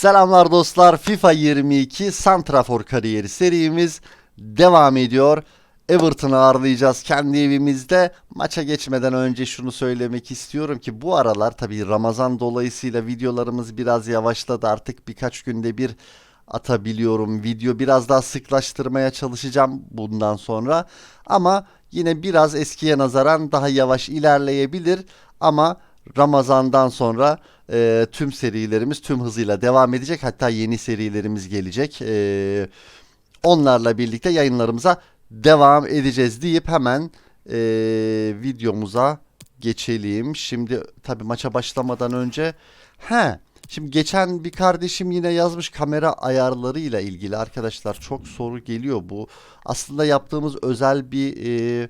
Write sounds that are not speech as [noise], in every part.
Selamlar dostlar. FIFA 22 Santrafor kariyeri serimiz devam ediyor. Everton'ı ağırlayacağız kendi evimizde. Maça geçmeden önce şunu söylemek istiyorum ki bu aralar tabii Ramazan dolayısıyla videolarımız biraz yavaşladı. Artık birkaç günde bir atabiliyorum video. Biraz daha sıklaştırmaya çalışacağım bundan sonra. Ama yine biraz eskiye nazaran daha yavaş ilerleyebilir. Ama Ramazan'dan sonra e, tüm serilerimiz tüm hızıyla devam edecek. Hatta yeni serilerimiz gelecek. E, onlarla birlikte yayınlarımıza devam edeceğiz deyip hemen e, videomuza geçelim. Şimdi tabii maça başlamadan önce he şimdi geçen bir kardeşim yine yazmış kamera ayarlarıyla ilgili arkadaşlar çok soru geliyor bu. Aslında yaptığımız özel bir e,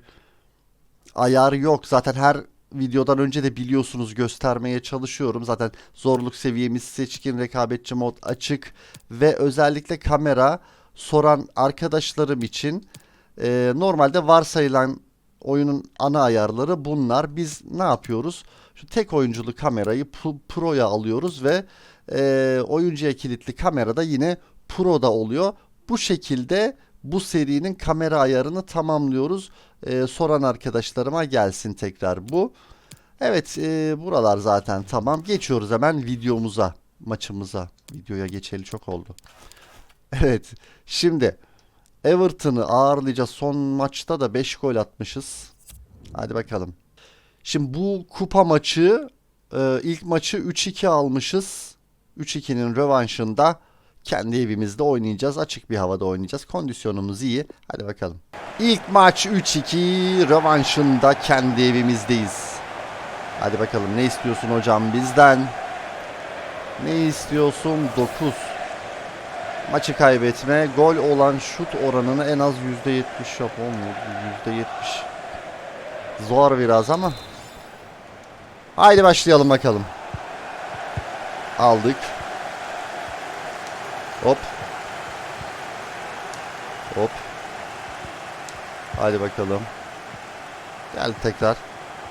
ayar yok. Zaten her videodan önce de biliyorsunuz göstermeye çalışıyorum. Zaten zorluk seviyemiz seçkin, rekabetçi mod açık ve özellikle kamera soran arkadaşlarım için e, normalde varsayılan oyunun ana ayarları bunlar. Biz ne yapıyoruz? Şu tek oyunculu kamerayı Pro'ya alıyoruz ve e, oyuncuya kilitli kamerada yine Pro'da oluyor. Bu şekilde bu serinin kamera ayarını tamamlıyoruz. E, soran arkadaşlarıma gelsin tekrar bu. Evet e, buralar zaten tamam. Geçiyoruz hemen videomuza, maçımıza. Videoya geçeli çok oldu. [laughs] Evet şimdi Everton'ı ağırlayacağız. Son maçta da 5 gol atmışız. Hadi bakalım. Şimdi bu kupa maçı e, ilk maçı 3-2 almışız. 3-2'nin rövanşında kendi evimizde oynayacağız. Açık bir havada oynayacağız. Kondisyonumuz iyi. Hadi bakalım. İlk maç 3-2 rövanşında kendi evimizdeyiz. Hadi bakalım ne istiyorsun hocam bizden? Ne istiyorsun? 9. Maçı kaybetme. Gol olan şut oranını en az %70 yap. Olmuyor. %70. Zor biraz ama. Haydi başlayalım bakalım. Aldık. Hop. Hop. Hadi bakalım. Gel tekrar.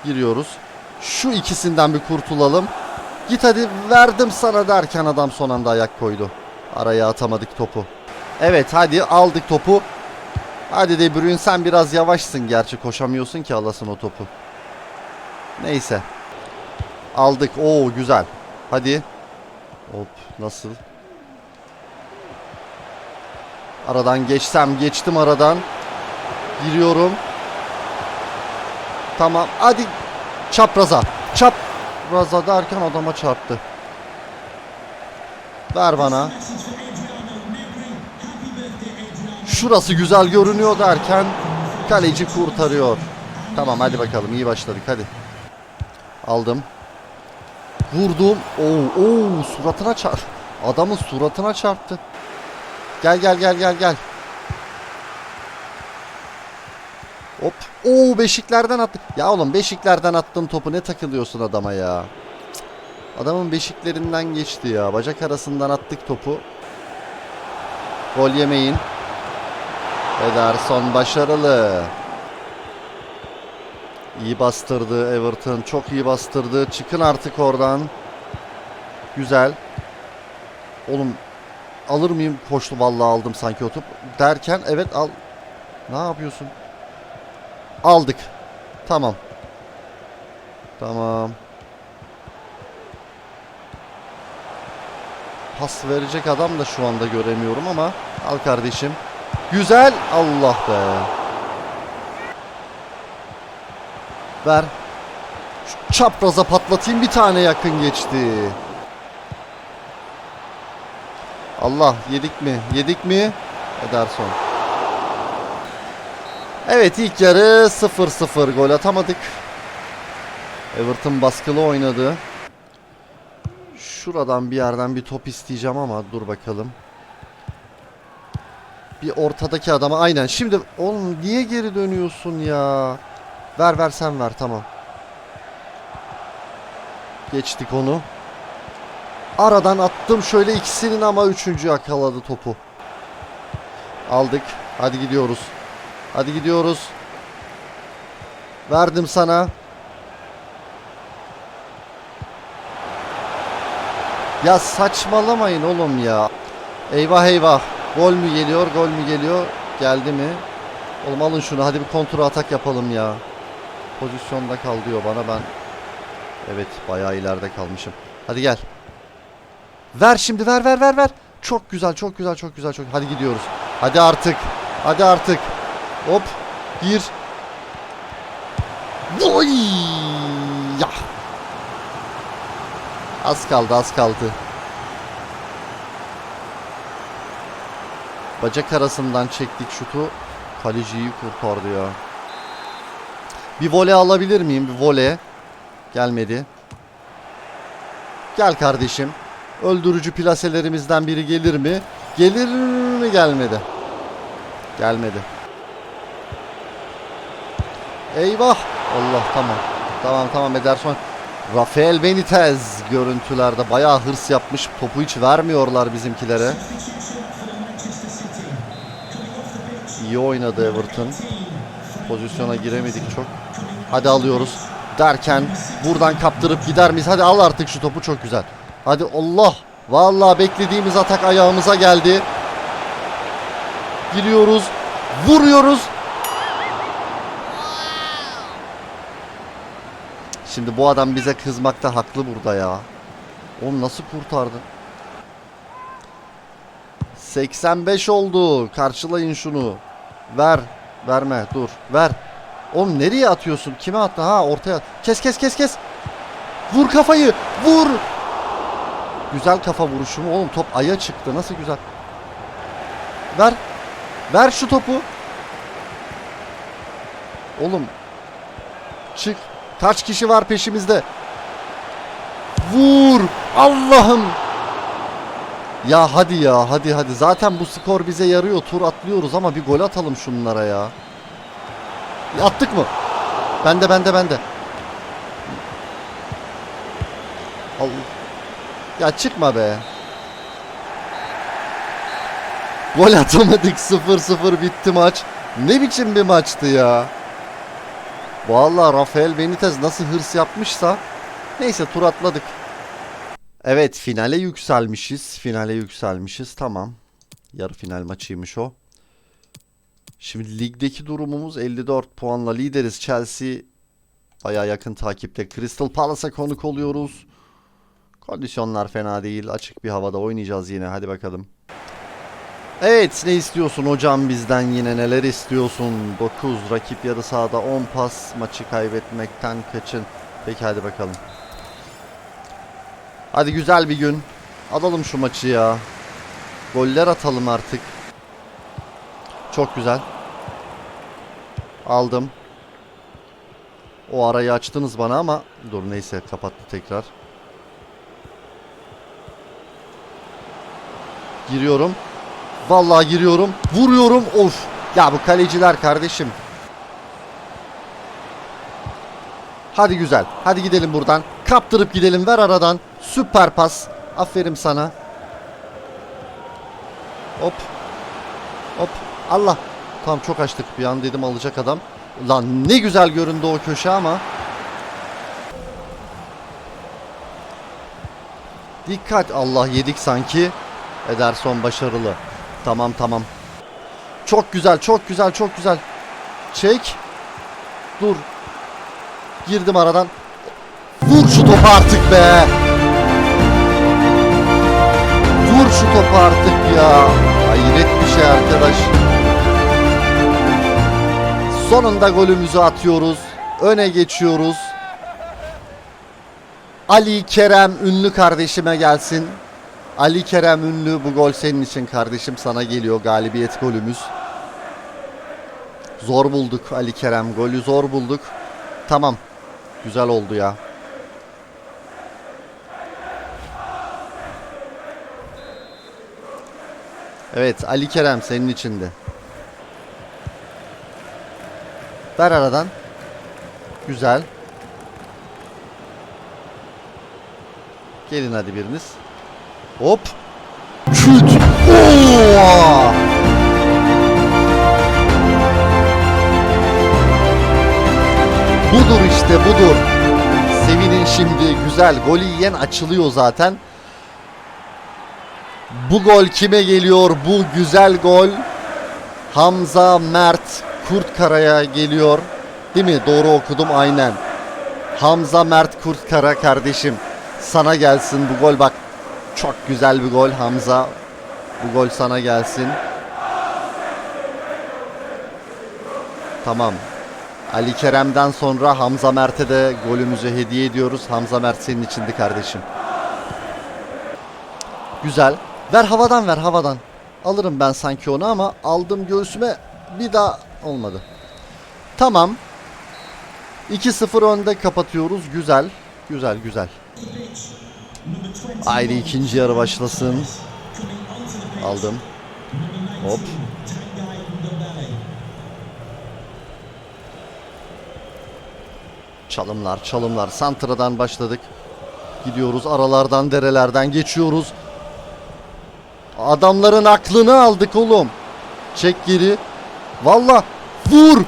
Giriyoruz. Şu ikisinden bir kurtulalım. Git hadi verdim sana derken adam son anda ayak koydu. Araya atamadık topu. Evet hadi aldık topu. Hadi De Bruyne sen biraz yavaşsın gerçi koşamıyorsun ki alasın o topu. Neyse. Aldık. Oo güzel. Hadi. Hop nasıl? Aradan geçsem geçtim aradan. Giriyorum. Tamam. Hadi çapraza. Çapraza derken adama çarptı. Ver bana. Şurası güzel görünüyor derken kaleci kurtarıyor. Tamam hadi bakalım iyi başladık hadi. Aldım. Vurdum. Oo, oo suratına çarp. Adamın suratına çarptı. Gel gel gel gel gel. Hop. Oo beşiklerden attı. Ya oğlum beşiklerden attığın topu ne takılıyorsun adama ya. Adamın beşiklerinden geçti ya. Bacak arasından attık topu. Gol yemeyin. Ederson başarılı. İyi bastırdı Everton. Çok iyi bastırdı. Çıkın artık oradan. Güzel. Oğlum alır mıyım? Koştu vallahi aldım sanki o top. Derken evet al. Ne yapıyorsun? Aldık. Tamam. Tamam. Pas verecek adam da şu anda göremiyorum ama al kardeşim. Güzel. Allah be. Ver. Şu çapraza patlatayım bir tane yakın geçti. Allah yedik mi? Yedik mi? Ederson. Evet ilk yarı 0-0 gol atamadık. Everton baskılı oynadı. Şuradan bir yerden bir top isteyeceğim ama dur bakalım. Bir ortadaki adama aynen. Şimdi oğlum niye geri dönüyorsun ya? Ver ver sen ver tamam. Geçtik onu. Aradan attım şöyle ikisinin ama üçüncü yakaladı topu. Aldık. Hadi gidiyoruz. Hadi gidiyoruz. Verdim sana. Ya saçmalamayın oğlum ya. Eyvah eyvah. Gol mü geliyor? Gol mü geliyor? Geldi mi? Oğlum alın şunu. Hadi bir kontrol atak yapalım ya. Pozisyonda kal diyor bana ben. Evet bayağı ileride kalmışım. Hadi gel. Ver şimdi ver ver ver ver. Çok güzel çok güzel çok güzel çok. Hadi gidiyoruz. Hadi artık. Hadi artık. Hop. Gir. Oy! Ya. Az kaldı az kaldı. Bacak arasından çektik şutu. Kaleciyi kurtardı ya. Bir voley alabilir miyim? Bir voley. Gelmedi. Gel kardeşim. Öldürücü plaselerimizden biri gelir mi? Gelir mi? Gelmedi. Gelmedi. Eyvah. Allah tamam. Tamam tamam Ederson. Rafael Benitez görüntülerde bayağı hırs yapmış. Topu hiç vermiyorlar bizimkilere. İyi oynadı Everton. Pozisyona giremedik çok. Hadi alıyoruz. Derken buradan kaptırıp gider miyiz? Hadi al artık şu topu çok güzel. Hadi Allah. Vallahi beklediğimiz atak ayağımıza geldi. Giriyoruz. Vuruyoruz. Şimdi bu adam bize kızmakta haklı burada ya. Onu nasıl kurtardı? 85 oldu. Karşılayın şunu. Ver. Verme. Dur. Ver. Oğlum nereye atıyorsun? Kime attı? Ha ortaya. Kes kes kes kes. Vur kafayı. Vur. Güzel kafa vuruşu mu? Oğlum top aya çıktı. Nasıl güzel. Ver. Ver şu topu. Oğlum. Çık. Kaç kişi var peşimizde? Vur! Allah'ım! Ya hadi ya hadi hadi. Zaten bu skor bize yarıyor. Tur atlıyoruz ama bir gol atalım şunlara ya. Ya attık mı? Bende bende bende. Al. Ya çıkma be. Gol atamadık 0-0 bitti maç. Ne biçim bir maçtı ya. Vallahi Rafael Benitez nasıl hırs yapmışsa neyse tur atladık. Evet finale yükselmişiz. Finale yükselmişiz. Tamam. Yarı final maçıymış o. Şimdi ligdeki durumumuz 54 puanla lideriz. Chelsea baya yakın takipte. Crystal Palace'a konuk oluyoruz. Kondisyonlar fena değil. Açık bir havada oynayacağız yine. Hadi bakalım. Evet ne istiyorsun hocam bizden yine? Neler istiyorsun? 9 rakip yarı sahada 10 pas maçı kaybetmekten kaçın. Peki hadi bakalım. Hadi güzel bir gün. Alalım şu maçı ya. Goller atalım artık. Çok güzel. Aldım. O arayı açtınız bana ama Dur neyse kapattı tekrar Giriyorum Vallahi giriyorum. Vuruyorum. Of. Ya bu kaleciler kardeşim. Hadi güzel. Hadi gidelim buradan. Kaptırıp gidelim. Ver aradan. Süper pas. Aferin sana. Hop. Hop. Allah. Tamam çok açtık bir an dedim alacak adam. Lan ne güzel göründü o köşe ama. Dikkat Allah yedik sanki. Ederson başarılı. Tamam tamam. Çok güzel çok güzel çok güzel. Çek. Dur. Girdim aradan. Vur şu topu artık be. Vur şu topu artık ya. Hayret bir şey arkadaş. Sonunda golümüzü atıyoruz. Öne geçiyoruz. Ali Kerem ünlü kardeşime gelsin. Ali Kerem Ünlü bu gol senin için kardeşim sana geliyor galibiyet golümüz. Zor bulduk Ali Kerem golü zor bulduk. Tamam güzel oldu ya. Evet Ali Kerem senin içinde. Ver aradan. Güzel. Gelin hadi biriniz. Hop. Şut. Oo! Budur işte budur. Sevinin şimdi güzel. Golü yiyen açılıyor zaten. Bu gol kime geliyor? Bu güzel gol Hamza Mert Kurtkara'ya geliyor. Değil mi? Doğru okudum aynen. Hamza Mert Kurtkara kardeşim. Sana gelsin bu gol bak. Çok güzel bir gol Hamza. Bu gol sana gelsin. Tamam. Ali Kerem'den sonra Hamza Mert'e de golümüzü hediye ediyoruz. Hamza Mert senin içindi kardeşim. Güzel. Ver havadan ver havadan. Alırım ben sanki onu ama aldım göğsüme bir daha olmadı. Tamam. 2-0 önde kapatıyoruz. Güzel. Güzel güzel. Haydi ikinci yarı başlasın. Aldım. Hop. Çalımlar, çalımlar. Santra'dan başladık. Gidiyoruz aralardan, derelerden geçiyoruz. Adamların aklını aldık oğlum. Çek geri. Valla vur.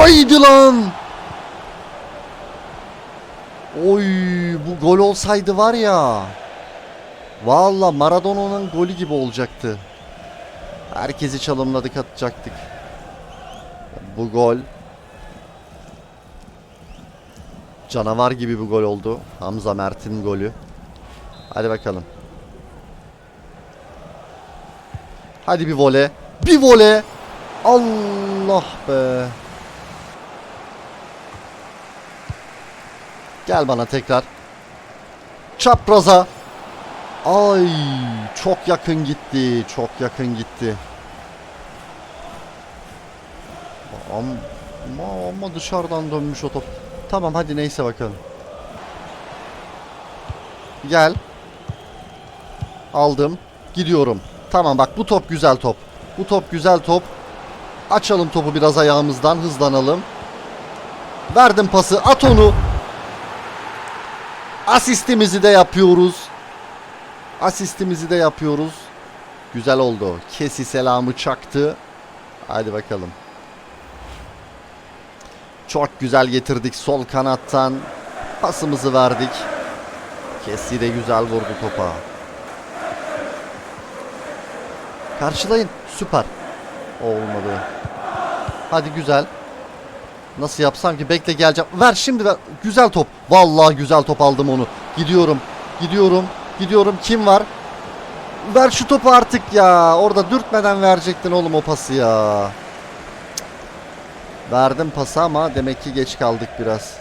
Oydu lan. Oy bu gol olsaydı var ya. Valla Maradona'nın golü gibi olacaktı. Herkesi çalımladık atacaktık. Bu gol canavar gibi bir gol oldu. Hamza Mert'in golü. Hadi bakalım. Hadi bir vole. Bir vole. Allah be. Gel bana tekrar. Çapraza. Ay çok yakın gitti. Çok yakın gitti. Ama, ama dışarıdan dönmüş o top. Tamam hadi neyse bakalım. Gel. Aldım. Gidiyorum. Tamam bak bu top güzel top. Bu top güzel top. Açalım topu biraz ayağımızdan hızlanalım. Verdim pası at onu. Asistimizi de yapıyoruz. Asistimizi de yapıyoruz. Güzel oldu. Kesi selamı çaktı. Hadi bakalım. Çok güzel getirdik sol kanattan. Pasımızı verdik. Kesi de güzel vurdu topa. Karşılayın. Süper. Olmadı. Hadi güzel. Nasıl yapsam ki bekle geleceğim. Ver şimdi ver. Güzel top. Vallahi güzel top aldım onu. Gidiyorum. Gidiyorum. Gidiyorum. Kim var? Ver şu topu artık ya. Orada dürtmeden verecektin oğlum o pası ya. Verdim pası ama demek ki geç kaldık biraz.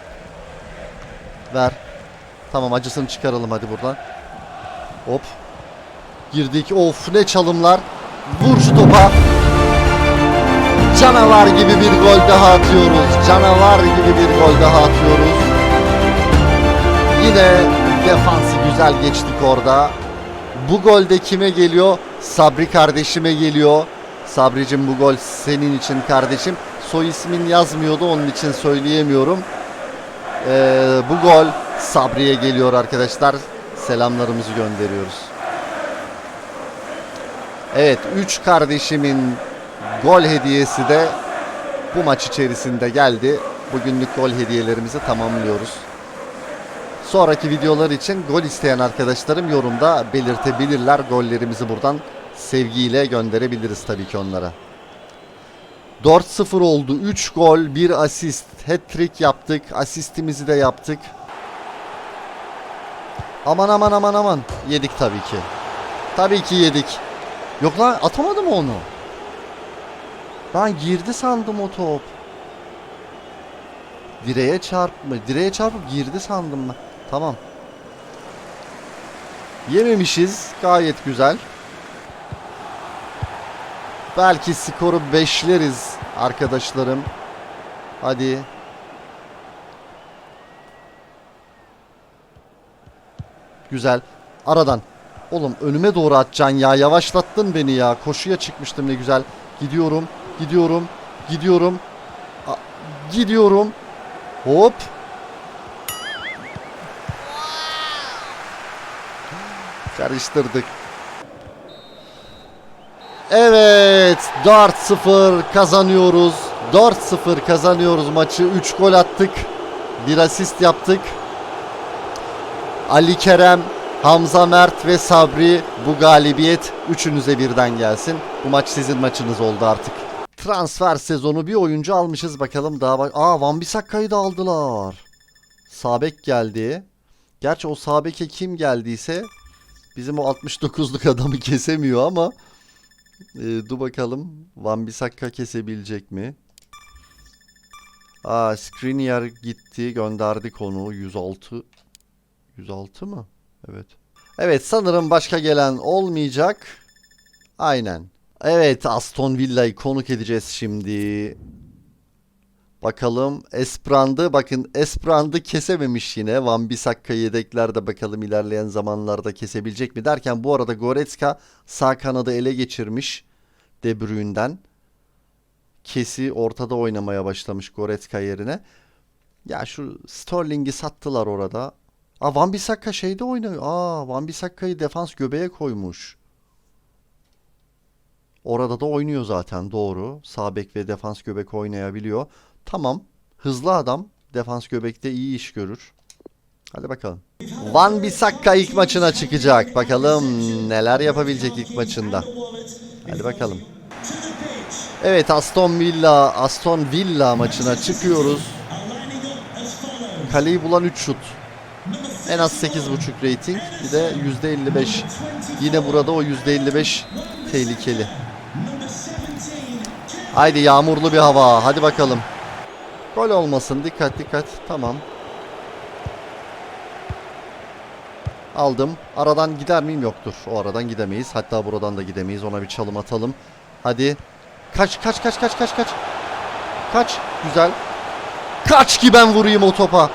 Ver. Tamam acısını çıkaralım hadi buradan. Hop. Girdik. Of ne çalımlar. Vur şu topa. Canavar gibi bir gol daha atıyoruz. Canavar gibi bir gol daha atıyoruz. Yine defansı güzel geçtik orada. Bu gol de kime geliyor? Sabri kardeşime geliyor. Sabricim bu gol senin için kardeşim. Soy ismin yazmıyordu onun için söyleyemiyorum. Ee, bu gol Sabri'ye geliyor arkadaşlar. Selamlarımızı gönderiyoruz. Evet 3 kardeşimin gol hediyesi de bu maç içerisinde geldi. Bugünlük gol hediyelerimizi tamamlıyoruz. Sonraki videolar için gol isteyen arkadaşlarım yorumda belirtebilirler. Gollerimizi buradan sevgiyle gönderebiliriz tabii ki onlara. 4-0 oldu. 3 gol, 1 asist. Hat-trick yaptık. Asistimizi de yaptık. Aman aman aman aman. Yedik tabii ki. Tabii ki yedik. Yok lan atamadı mı onu? Ben girdi sandım o top. Direğe çarpma. Direğe çarpıp girdi sandım ben. Tamam. Yememişiz. Gayet güzel. Belki skoru beşleriz arkadaşlarım. Hadi. Güzel. Aradan. Oğlum önüme doğru atacaksın ya. Yavaşlattın beni ya. Koşuya çıkmıştım ne güzel. Gidiyorum. Gidiyorum. Gidiyorum. A- gidiyorum. Hop. Karıştırdık. Evet. 4-0 kazanıyoruz. 4-0 kazanıyoruz maçı. 3 gol attık. Bir asist yaptık. Ali Kerem, Hamza Mert ve Sabri bu galibiyet üçünüze birden gelsin. Bu maç sizin maçınız oldu artık. Transfer sezonu bir oyuncu almışız bakalım daha bak. Aa Van Bissakka'yı da aldılar. Sabek geldi. Gerçi o Sabek'e kim geldiyse bizim o 69'luk adamı [laughs] kesemiyor ama e, dur bakalım Van Bissaka kesebilecek mi? Aa Skriniar gitti gönderdik onu 106 106 mı? Evet. Evet sanırım başka gelen olmayacak. Aynen. Evet Aston Villa'yı konuk edeceğiz şimdi. Bakalım Esprand'ı bakın Esprand'ı kesememiş yine. Van Bissaka yedeklerde bakalım ilerleyen zamanlarda kesebilecek mi derken bu arada Goretzka sağ kanadı ele geçirmiş De Bruyne'den. Kesi ortada oynamaya başlamış Goretzka yerine. Ya şu Sterling'i sattılar orada. Aa Van Bissaka şeyde oynuyor. Aa Van Bissakka'yı defans göbeğe koymuş. Orada da oynuyor zaten doğru. Sağ bek ve defans göbek oynayabiliyor. Tamam. Hızlı adam. Defans göbekte iyi iş görür. Hadi bakalım. Van Bissaka ilk maçına çıkacak. Bakalım neler yapabilecek ilk maçında. Hadi bakalım. Evet Aston Villa Aston Villa maçına çıkıyoruz. Kaleyi bulan 3 şut. En az 8.5 rating. Bir de %55. Yine burada o %55 tehlikeli. Haydi yağmurlu bir hava. Hadi bakalım. Gol olmasın. Dikkat dikkat. Tamam. Aldım. Aradan gider miyim? Yoktur. O aradan gidemeyiz. Hatta buradan da gidemeyiz. Ona bir çalım atalım. Hadi. Kaç kaç kaç kaç kaç kaç. Kaç. Güzel. Kaç ki ben vurayım o topa.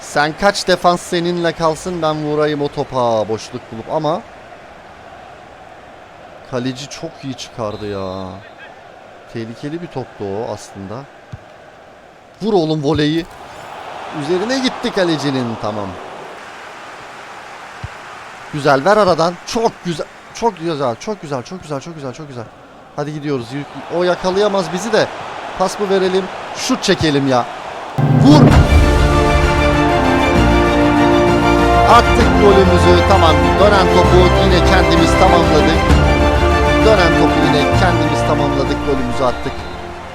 Sen kaç defans seninle kalsın ben vurayım o topa boşluk bulup ama kaleci çok iyi çıkardı ya. Tehlikeli bir toptu o aslında. Vur oğlum voleyi. Üzerine gitti kalecinin tamam. Güzel ver aradan. Çok güzel. Çok güzel. Çok güzel. Çok güzel. Çok güzel. Çok güzel. Hadi gidiyoruz. O yakalayamaz bizi de. Pas mı verelim? Şut çekelim ya. Vur. Attık golümüzü. Tamam. Dönen topu yine kendimiz tamamladık. Dönen topu yine kendimiz tamamladık. Golümüzü attık.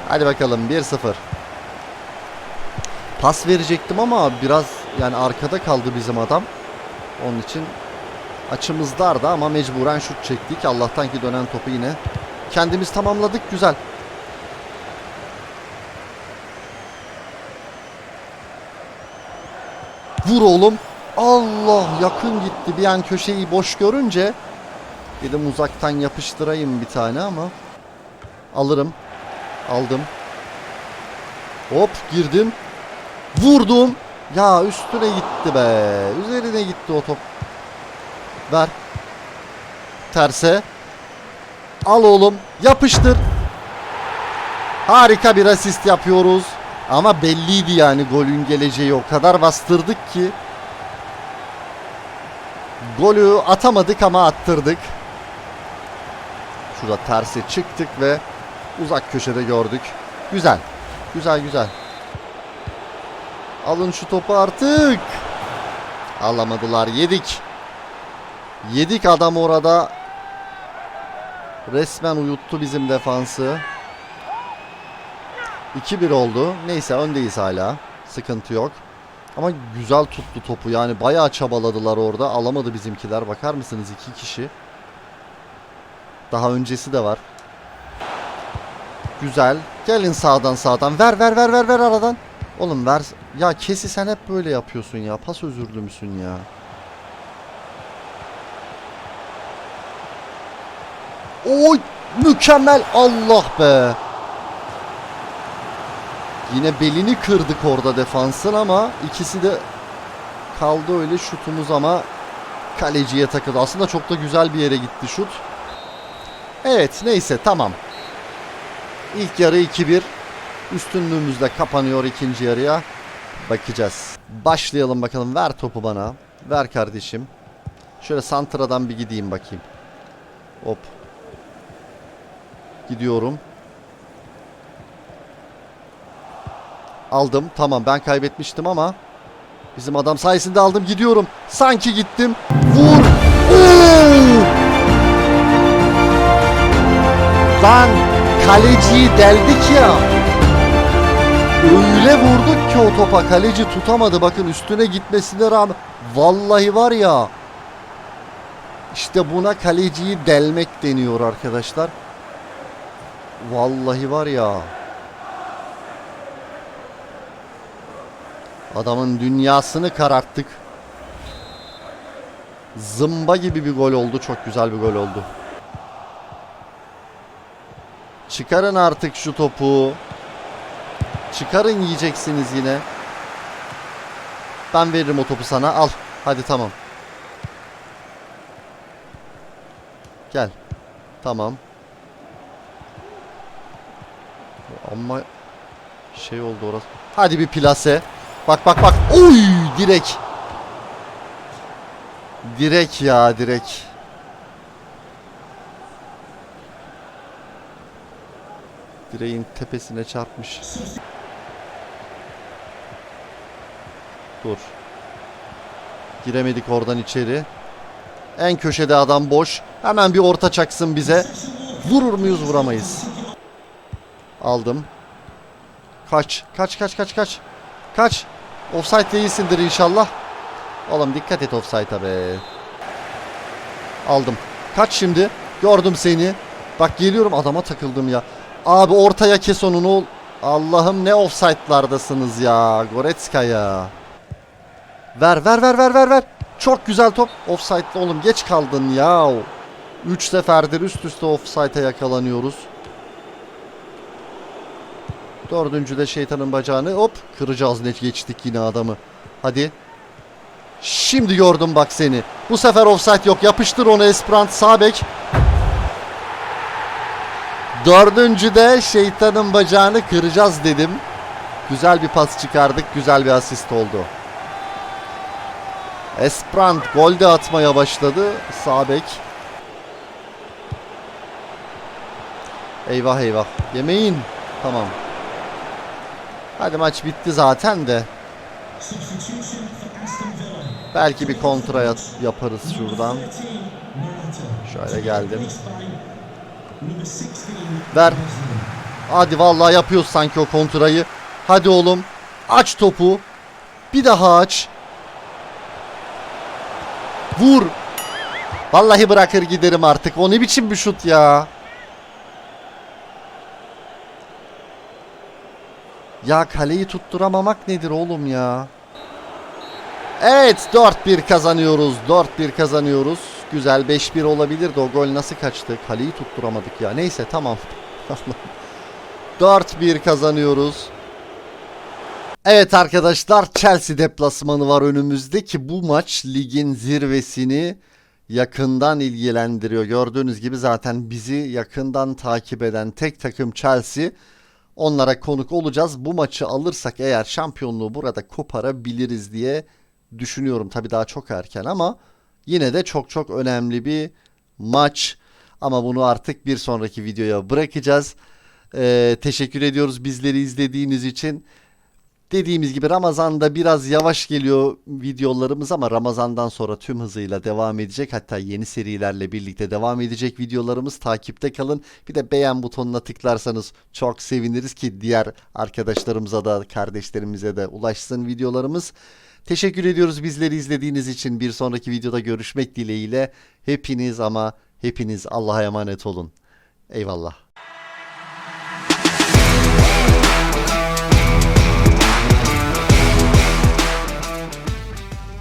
Hadi bakalım 1-0. Pas verecektim ama biraz yani arkada kaldı bizim adam. Onun için açımız dardı ama mecburen şut çektik. Allah'tan ki dönen topu yine kendimiz tamamladık. Güzel. Vur oğlum. Allah yakın gitti. Bir an köşeyi boş görünce dedim uzaktan yapıştırayım bir tane ama alırım. Aldım. Hop girdim. Vurdum. Ya üstüne gitti be. Üzerine gitti o top. Ver. Terse. Al oğlum. Yapıştır. Harika bir asist yapıyoruz. Ama belliydi yani golün geleceği o kadar bastırdık ki. Golü atamadık ama attırdık. Şurada terse çıktık ve uzak köşede gördük. Güzel. Güzel güzel. Alın şu topu artık. Alamadılar. Yedik. Yedik adam orada. Resmen uyuttu bizim defansı. 2-1 oldu. Neyse öndeyiz hala. Sıkıntı yok. Ama güzel tuttu topu. Yani bayağı çabaladılar orada. Alamadı bizimkiler. Bakar mısınız iki kişi. Daha öncesi de var. Güzel. Gelin sağdan sağdan. Ver ver ver ver ver aradan. Oğlum ver. Ya Kesi sen hep böyle yapıyorsun ya. Pas özürlü müsün ya? Oy mükemmel Allah be. Yine belini kırdık orada defansın ama ikisi de kaldı öyle şutumuz ama kaleciye takıldı. Aslında çok da güzel bir yere gitti şut. Evet neyse tamam. İlk yarı 2-1. Üstünlüğümüz de kapanıyor ikinci yarıya. Bakacağız. Başlayalım bakalım. Ver topu bana. Ver kardeşim. Şöyle santradan bir gideyim bakayım. Hop. Gidiyorum. Aldım. Tamam ben kaybetmiştim ama Bizim adam sayesinde aldım gidiyorum. Sanki gittim. Vur. Lan kaleciyi deldik ya. Öyle vurduk ki o topa kaleci tutamadı. Bakın üstüne gitmesine rağmen. Vallahi var ya. İşte buna kaleciyi delmek deniyor arkadaşlar. Vallahi var ya. Adamın dünyasını kararttık. Zımba gibi bir gol oldu. Çok güzel bir gol oldu. Çıkarın artık şu topu. Çıkarın yiyeceksiniz yine. Ben veririm o topu sana. Al. Hadi tamam. Gel. Tamam. Ama şey oldu orası. Hadi bir plase. Bak bak bak. Oy direk. Direk ya direk. Direğin tepesine çarpmış. Dur. Giremedik oradan içeri. En köşede adam boş. Hemen bir orta çaksın bize. Vurur muyuz vuramayız. Aldım. Kaç. Kaç kaç kaç kaç. Kaç. Offside değilsindir inşallah. Oğlum dikkat et offside'a be. Aldım. Kaç şimdi. Gördüm seni. Bak geliyorum adama takıldım ya. Abi ortaya kes onu ol. Allah'ım ne offside'lardasınız ya. Goretzka ya. Ver ver ver ver ver ver. Çok güzel top. Offside'lı oğlum geç kaldın ya. 3 seferdir üst üste offside'e yakalanıyoruz. Dördüncü de şeytanın bacağını hop kıracağız ne geçtik yine adamı. Hadi. Şimdi gördüm bak seni. Bu sefer offside yok. Yapıştır onu Esprant sağ bek. Dördüncü de şeytanın bacağını kıracağız dedim. Güzel bir pas çıkardık. Güzel bir asist oldu. Esprant gol de atmaya başladı. Sağ bek. Eyvah eyvah. Yemeyin. Tamam. Hadi maç bitti zaten de. Belki bir kontra yaparız şuradan. Şöyle geldim. Ver. Hadi vallahi yapıyoruz sanki o kontrayı. Hadi oğlum. Aç topu. Bir daha aç. Vur. Vallahi bırakır giderim artık. O ne biçim bir şut ya. Ya kaleyi tutturamamak nedir oğlum ya? Evet 4-1 kazanıyoruz. 4-1 kazanıyoruz. Güzel 5-1 olabilirdi. O gol nasıl kaçtı? Kaleyi tutturamadık ya. Neyse tamam. [laughs] 4-1 kazanıyoruz. Evet arkadaşlar Chelsea deplasmanı var önümüzde ki bu maç ligin zirvesini yakından ilgilendiriyor. Gördüğünüz gibi zaten bizi yakından takip eden tek takım Chelsea. Onlara konuk olacağız. Bu maçı alırsak eğer şampiyonluğu burada koparabiliriz diye düşünüyorum. Tabii daha çok erken ama yine de çok çok önemli bir maç. Ama bunu artık bir sonraki videoya bırakacağız. Ee, teşekkür ediyoruz bizleri izlediğiniz için. Dediğimiz gibi Ramazan'da biraz yavaş geliyor videolarımız ama Ramazan'dan sonra tüm hızıyla devam edecek. Hatta yeni serilerle birlikte devam edecek videolarımız. Takipte kalın. Bir de beğen butonuna tıklarsanız çok seviniriz ki diğer arkadaşlarımıza da kardeşlerimize de ulaşsın videolarımız. Teşekkür ediyoruz bizleri izlediğiniz için. Bir sonraki videoda görüşmek dileğiyle. Hepiniz ama hepiniz Allah'a emanet olun. Eyvallah.